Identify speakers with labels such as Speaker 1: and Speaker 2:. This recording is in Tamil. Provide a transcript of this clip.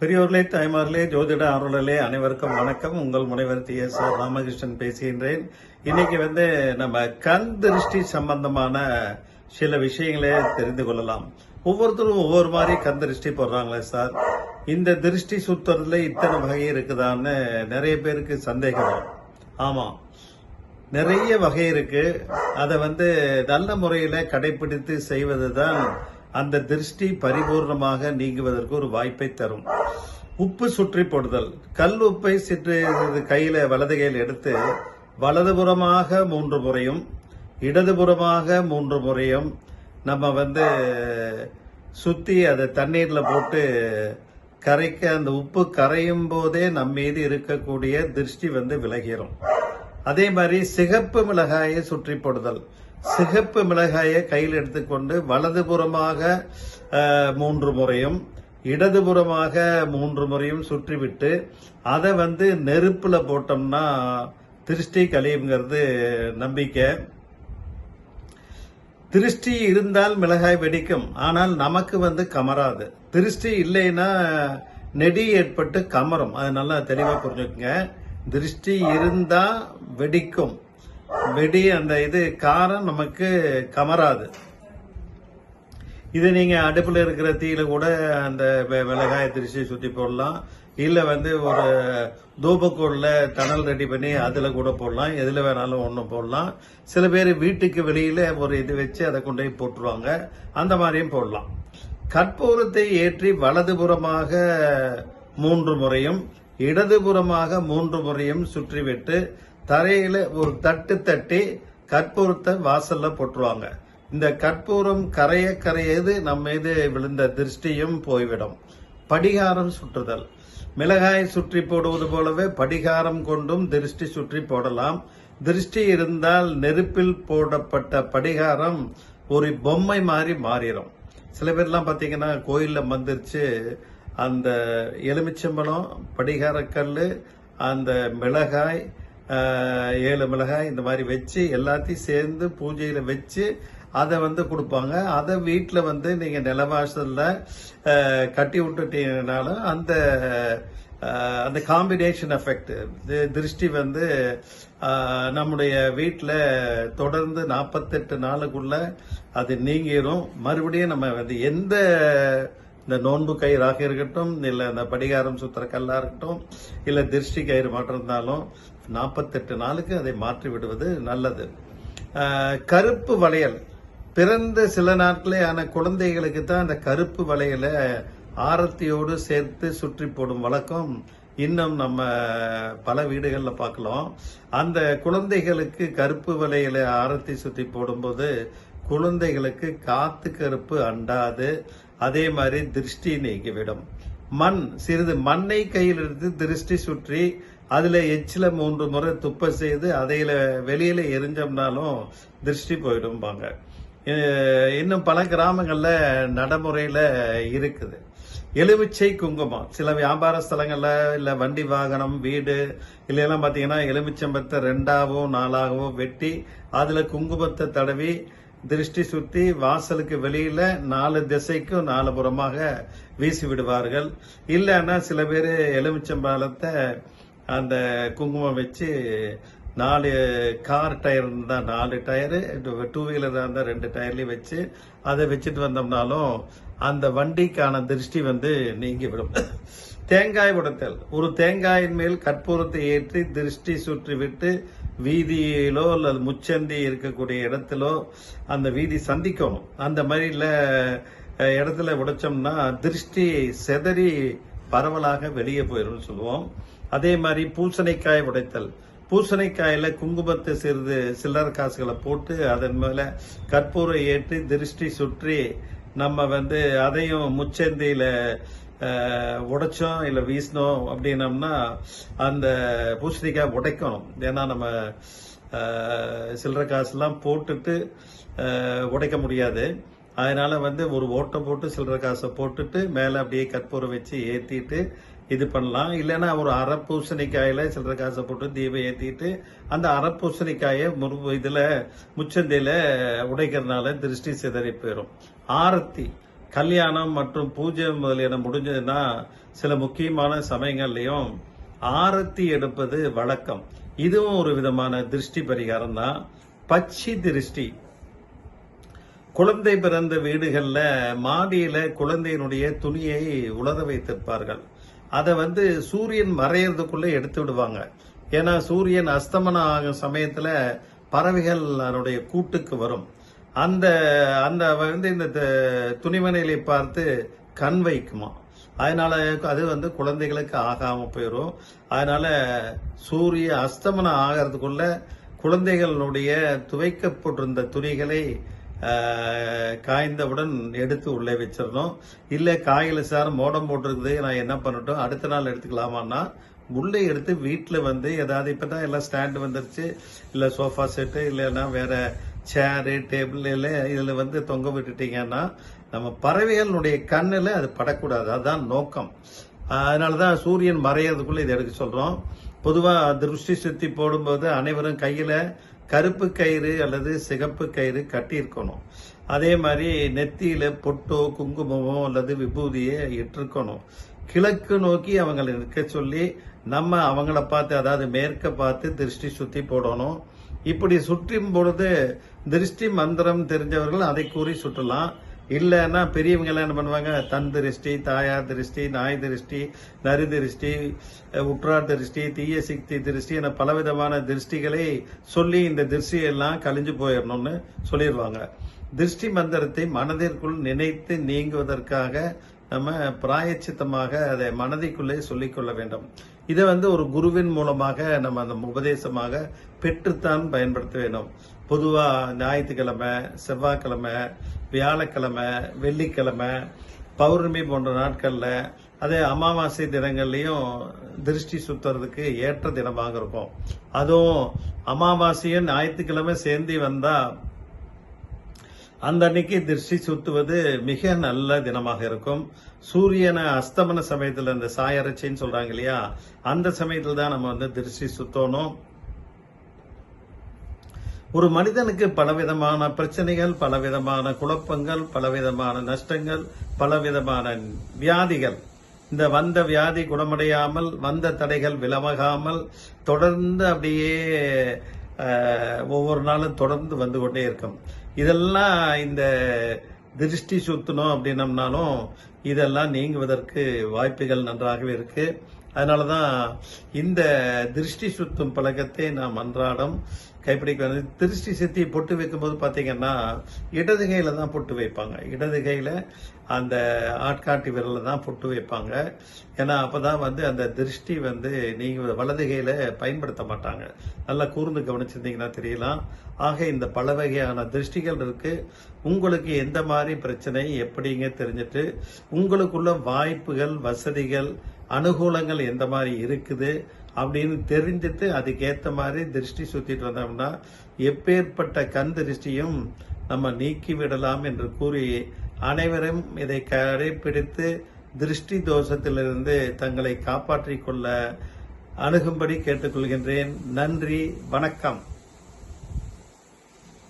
Speaker 1: பெரியோர்களே தாய்மார்களே ஜோதிட ஆர்வலர்களே அனைவருக்கும் வணக்கம். உங்கள் முனைவர் டி எஸ் ஆர் ராமகிருஷ்ணன் பேசுகின்றேன். இன்னைக்கு வந்து நம்ம கண் திருஷ்டி சம்பந்தமான சில விஷயங்களே தெரிந்து கொள்ளலாம். ஒவ்வொருத்தரும் ஒவ்வொரு மாதிரி கண் திருஷ்டி போடுறாங்களே சார். இந்த திருஷ்டி சுத்துறதுல இத்தனை வகை இருக்குதான்னு நிறைய பேருக்கு சந்தேகம் வரும். ஆமா. நிறைய வகை இருக்கு. அதை வந்து நல்ல முறையில கடைபிடித்து செய்வதுதான் அந்த திருஷ்டி பரிபூர்ணமாக நீங்குவதற்கு ஒரு வாய்ப்பை தரும். உப்பு சுற்றி போடுதல். கல் உப்பை சிற்று கையில வலது கையில் எடுத்து வலதுபுறமாக மூன்று முறையும் இடதுபுறமாக மூன்று முறையும் நம்ம வந்து சுத்தி அதை தண்ணீர்ல போட்டு கரைக்க அந்த உப்பு கரையும் போதே நம் மீது இருக்கக்கூடிய திருஷ்டி வந்து விலகிரும் அதே மாதிரி சிகப்பு மிளகாயை சுற்றி போடுதல். சிகப்பு மிளகாயை கையில் எடுத்துக்கொண்டு வலதுபுறமாக மூன்று முறையும் இடதுபுறமாக மூன்று முறையும் சுற்றிவிட்டு அதை வந்து நெருப்பில் போட்டோம்னா திருஷ்டி கழியுங்கிறது நம்பிக்கை. திருஷ்டி இருந்தால் மிளகாய் வெடிக்கும் ஆனால் நமக்கு வந்து கமராது. திருஷ்டி இல்லைன்னா நெடி ஏற்பட்டு கமரும். அது நல்லா தெளிவாக புரிஞ்சுக்கங்க. திருஷ்டி இருந்தால் வெடிக்கும். வெடி அந்த இது காரம் நமக்கு கமராது. இது நீங்க அடுப்புல இருக்கிற தீயில கூட அந்த வெ- மிளகாய திருச்சி சுத்தி போடலாம். இல்ல வந்து ஒரு தூபக்கூடல டனல் ரெடி பண்ணி அதுல கூட போடலாம். எதுல வேணாலும் ஒண்ணு போடலாம். சில பேர் வீட்டுக்கு வெளியில ஒரு இது வச்சு அதை கொண்டு போய் போட்டுருவாங்க. அந்த மாதிரியும் போடலாம். கற்பூரத்தை ஏற்றி வலதுபுறமாக மூன்று முறையும் இடதுபுறமாக மூன்று முறையும் சுற்றிவிட்டு தரையில ஒரு தட்டு தட்டி கற்பூரத்தை வாசல்ல போட்டுருவாங்க. இந்த கற்பூரம் கரைய கரையது நம்ம மீது விழுந்த திருஷ்டியும் போய்விடும். படிகாரம் சுற்றுதல். மிளகாய் சுற்றி போடுவது போலவே படிகாரம் கொண்டும் திருஷ்டி சுற்றி போடலாம். திருஷ்டி இருந்தால் நெருப்பில் போடப்பட்ட படிகாரம் ஒரு பொம்மை மாதிரி மாறிடும். சில பேர்லாம் பார்த்தீங்கன்னா கோயிலில் வந்துருச்சு அந்த எலுமிச்சம்பழம் படிகாரக்கல் அந்த மிளகாய் ஏழு மிளகாய் இந்த மாதிரி வச்சு எல்லாத்தையும் சேர்ந்து பூஜையில் வச்சு அதை வந்து கொடுப்பாங்க. அதை வீட்டில் வந்து நீங்கள் நிலவாசலில் கட்டி விட்டுட்டீங்கனாலும் அந்த அந்த காம்பினேஷன் எஃபெக்ட் திருஷ்டி வந்து நம்முடைய வீட்டில் தொடர்ந்து நாற்பத்தெட்டு நாளுக்குள்ள அது நீங்கிடும் மறுபடியும் நம்ம வந்து எந்த இந்த நோன்பு கயிறாக இருக்கட்டும் இல்லை இந்த படிகாரம் சுத்துற கல்லாக இருக்கட்டும் இல்லை திருஷ்டி கயிறு மாற்றிருந்தாலும் நாற்பத்தெட்டு நாளுக்கு அதை மாற்றி விடுவது நல்லது. கருப்பு வளையல். பிறந்த சில நாட்களே ஆன குழந்தைகளுக்கு தான் அந்த கருப்பு வளையலை ஆரத்தியோடு சேர்த்து சுற்றி போடும் வழக்கம் இன்னும் நம்ம பல வீடுகளில் பார்க்கலாம். அந்த குழந்தைகளுக்கு கருப்பு வளையலை ஆரத்தி சுற்றி போடும்போது குழந்தைகளுக்கு காத்து கருப்பு அண்டாது அதே மாதிரி திருஷ்டி நீங்கிவிடும் மண் சிறிது மண்ணை கையில் எடுத்து திருஷ்டி சுற்றி அதுல எச்சில மூன்று முறை துப்ப செய்து அதையில வெளியில எரிஞ்சோம்னாலும் திருஷ்டி போயிடும்பாங்க. இன்னும் பல கிராமங்கள்ல நடைமுறையில இருக்குது. எலுமிச்சை குங்குமம். சில வியாபார ஸ்தலங்கள்ல இல்ல வண்டி வாகனம் வீடு இல்லையெல்லாம் எல்லாம் பாத்தீங்கன்னா எலுமிச்சம்பத்தை ரெண்டாவோ நாலாகவோ வெட்டி அதுல குங்குமத்தை தடவி திருஷ்டி சுத்தி வாசலுக்கு வெளியில நாலு திசைக்கும் நாலு புறமாக வீசி விடுவார்கள். இல்லைன்னா சில பேர் எலுமிச்சம்பழத்தை அந்த குங்குமம் வச்சு நாலு கார் டயர் இருந்தால் நாலு டயரு டூ வீலர் இருந்தால் ரெண்டு டயர்லையும் வச்சு அதை வச்சுட்டு வந்தோம்னாலும் அந்த வண்டிக்கான திருஷ்டி வந்து நீங்கிவிடும். தேங்காய் உடைத்தல். ஒரு தேங்காயின் மேல் கற்பூரத்தை ஏற்றி திருஷ்டி சுற்றி விட்டு வீதியிலோ அல்லது முச்சந்தி இருக்கக்கூடிய இடத்திலோ அந்த வீதி சந்திக்கணும் அந்த மாதிரில இடத்துல உடைச்சோம்னா திருஷ்டி செதறி பரவலாக வெளியே போயிடும்னு சொல்லுவோம். அதே மாதிரி பூசணிக்காய் உடைத்தல். பூசணிக்காயில் குங்குமத்தை சிறிது சில்லற காசுகளை போட்டு அதன் மேலே கற்பூரம் ஏற்றி திருஷ்டி சுற்றி நம்ம வந்து அதையும் முச்சந்தியில் உடைச்சோம் இல்லை வீசினோம் அப்படின்னம்னா அந்த பூசணிக்காய் உடைக்கணும். ஏன்னா நம்ம சில்லற காசுலாம் போட்டுட்டு உடைக்க முடியாது. அதனால வந்து ஒரு ஓட்டை போட்டு சில்லற காசை போட்டுட்டு மேலே அப்படியே கற்பூரை வச்சு ஏற்றிட்டு இது பண்ணலாம். இல்லைன்னா ஒரு அரை பூசணிக்காயில காசை போட்டு தீபம் ஏற்றிட்டு அந்த அரை பூசணிக்காயை முரு இதில் முச்சந்தையில உடைக்கிறதுனால திருஷ்டி சிதறி போயிடும் ஆரத்தி கல்யாணம் மற்றும் பூஜை முதலியன முடிஞ்சதுன்னா சில முக்கியமான சமயங்கள்லையும் ஆரத்தி எடுப்பது வழக்கம். இதுவும் ஒரு விதமான திருஷ்டி பரிகாரம் தான் பச்சி திருஷ்டி. குழந்தை பிறந்த வீடுகளில் மாடியில் குழந்தையினுடைய துணியை உலர வைத்திருப்பார்கள். அதை வந்து சூரியன் மறையறதுக்குள்ள எடுத்து விடுவாங்க. ஏன்னா சூரியன் அஸ்தமனம் ஆகும் சமயத்தில் பறவைகள் அதனுடைய கூட்டுக்கு வரும். அந்த அந்த வந்து இந்த த- துணிமணிகளை பார்த்து கண் வைக்குமா. அதனால அது வந்து குழந்தைகளுக்கு ஆகாம போயிடும் அதனால சூரிய அஸ்தமனம் ஆகிறதுக்குள்ள குழந்தைகளுடைய துவைக்கப்பட்டிருந்த துணிகளை காய்ந்தவுடன் எடுத்து உள்ளே வச்சிடணும். இல்லை காயில சார் மோடம் போட்டிருக்குது நான் என்ன பண்ணட்டும் அடுத்த நாள் எடுத்துக்கலாமான்னா உள்ளே எடுத்து வீட்டில் வந்து ஏதாவது இப்போ தான் எல்லாம் ஸ்டாண்டு வந்துருச்சு. இல்லை சோஃபா செட்டு இல்லைன்னா வேற சேரு டேபிள் இல்லை இதில் வந்து தொங்க விட்டுட்டீங்கன்னா நம்ம பறவைகளுடைய கண்ணில் அது படக்கூடாது. அதுதான் நோக்கம். அதனால தான் சூரியன் மறையிறதுக்குள்ளே இதை எடுக்க சொல்கிறோம் பொதுவாக திருஷ்டி சுத்தி போடும்போது அனைவரும் கையில் கருப்பு கயிறு அல்லது சிகப்பு கயிறு கட்டியிருக்கணும். அதே மாதிரி நெத்தியில பொட்டோ குங்குமமோ அல்லது விபூதியை இட்டிருக்கணும். கிழக்கு நோக்கி அவங்களை நிற்க சொல்லி நம்ம அவங்கள பார்த்து அதாவது மேற்க பார்த்து திருஷ்டி சுத்தி போடணும். இப்படி சுற்றும் பொழுது திருஷ்டி மந்திரம் தெரிஞ்சவர்கள் அதை கூறி சுற்றலாம். இல்லைன்னா பெரியவங்க எல்லாம் என்ன பண்ணுவாங்க? தன் திருஷ்டி தாயார் திருஷ்டி நாய் திருஷ்டி நரி திருஷ்டி உற்றார் திருஷ்டி தீய சக்தி திருஷ்டி என பலவிதமான திருஷ்டிகளை சொல்லி இந்த திருஷ்டி எல்லாம் கழிஞ்சு போயிடணும்னு சொல்லிடுவாங்க. திருஷ்டி மந்திரத்தை மனதிற்குள் நினைத்து நீங்குவதற்காக நம்ம பிராயச்சித்தமாக அதை மனதிற்குள்ளே சொல்லிக்கொள்ள வேண்டும். இதை வந்து ஒரு குருவின் மூலமாக நம்ம அந்த உபதேசமாக பெற்றுத்தான் பயன்படுத்த வேண்டும். பொதுவாக ஞாயிற்றுக்கிழமை செவ்வாய்க்கிழமை வியாழக்கிழமை வெள்ளிக்கிழமை பௌர்ணமி போன்ற நாட்களில் அதே அமாவாசை தினங்கள்லையும் திருஷ்டி சுத்துறதுக்கு ஏற்ற தினமாக இருக்கும். அதுவும் அமாவாசையும் ஞாயிற்றுக்கிழமை சேர்ந்து வந்தால் அந்த அன்னைக்கு திருஷ்டி சுத்துவது மிக நல்ல தினமாக இருக்கும். சூரியனை அஸ்தமன சமயத்தில் இந்த சாயரட்சின்னு சொல்றாங்க இல்லையா? அந்த சமயத்தில் தான் நம்ம வந்து திருஷ்டி சுத்தணும். ஒரு மனிதனுக்கு பலவிதமான பிரச்சனைகள் பலவிதமான குழப்பங்கள் பலவிதமான நஷ்டங்கள் பலவிதமான வியாதிகள். இந்த வந்த வியாதி குணமடையாமல் வந்த தடைகள் விலமகாமல் தொடர்ந்து அப்படியே ஒவ்வொரு நாளும் தொடர்ந்து வந்து கொண்டே இருக்கும். இதெல்லாம் இந்த திருஷ்டி சுத்தணும் அப்படின்னம்னாலும் இதெல்லாம் நீங்குவதற்கு வாய்ப்புகள் நன்றாகவே இருக்குது அதனால தான் இந்த திருஷ்டி சுத்தும் பழக்கத்தை நாம் அன்றாடம் கைப்பிடிக்க வேண்டும். திருஷ்டி சித்தி பொட்டு வைக்கும்போது பார்த்தீங்கன்னா இடது கையில் தான் பொட்டு வைப்பாங்க. இடது கையில் அந்த ஆட்காட்டி விரலில் தான் பொட்டு வைப்பாங்க. ஏன்னா அப்பதான் வந்து அந்த திருஷ்டி வந்து நீங்கள் வலதுகையில் பயன்படுத்த மாட்டாங்க. நல்லா கூர்ந்து கவனிச்சிருந்தீங்கன்னா தெரியலாம். ஆக இந்த பல வகையான திருஷ்டிகள் இருக்குது உங்களுக்கு எந்த மாதிரி பிரச்சனை எப்படிங்க தெரிஞ்சுட்டு உங்களுக்குள்ள வாய்ப்புகள் வசதிகள் அனுகூலங்கள் எந்த மாதிரி இருக்குது அப்படின்னு தெரிஞ்சுட்டு அதுக்கேற்ற மாதிரி திருஷ்டி சுற்றிட்டு வந்தோம்னா எப்பேற்பட்ட கண் திருஷ்டியும் நம்ம நீக்கி விடலாம் என்று கூறி அனைவரும் இதை கடைபிடித்து திருஷ்டி தோஷத்திலிருந்து தங்களை காப்பாற்றிக் கொள்ள அணுகும்படி கேட்டுக்கொள்கின்றேன். நன்றி வணக்கம்.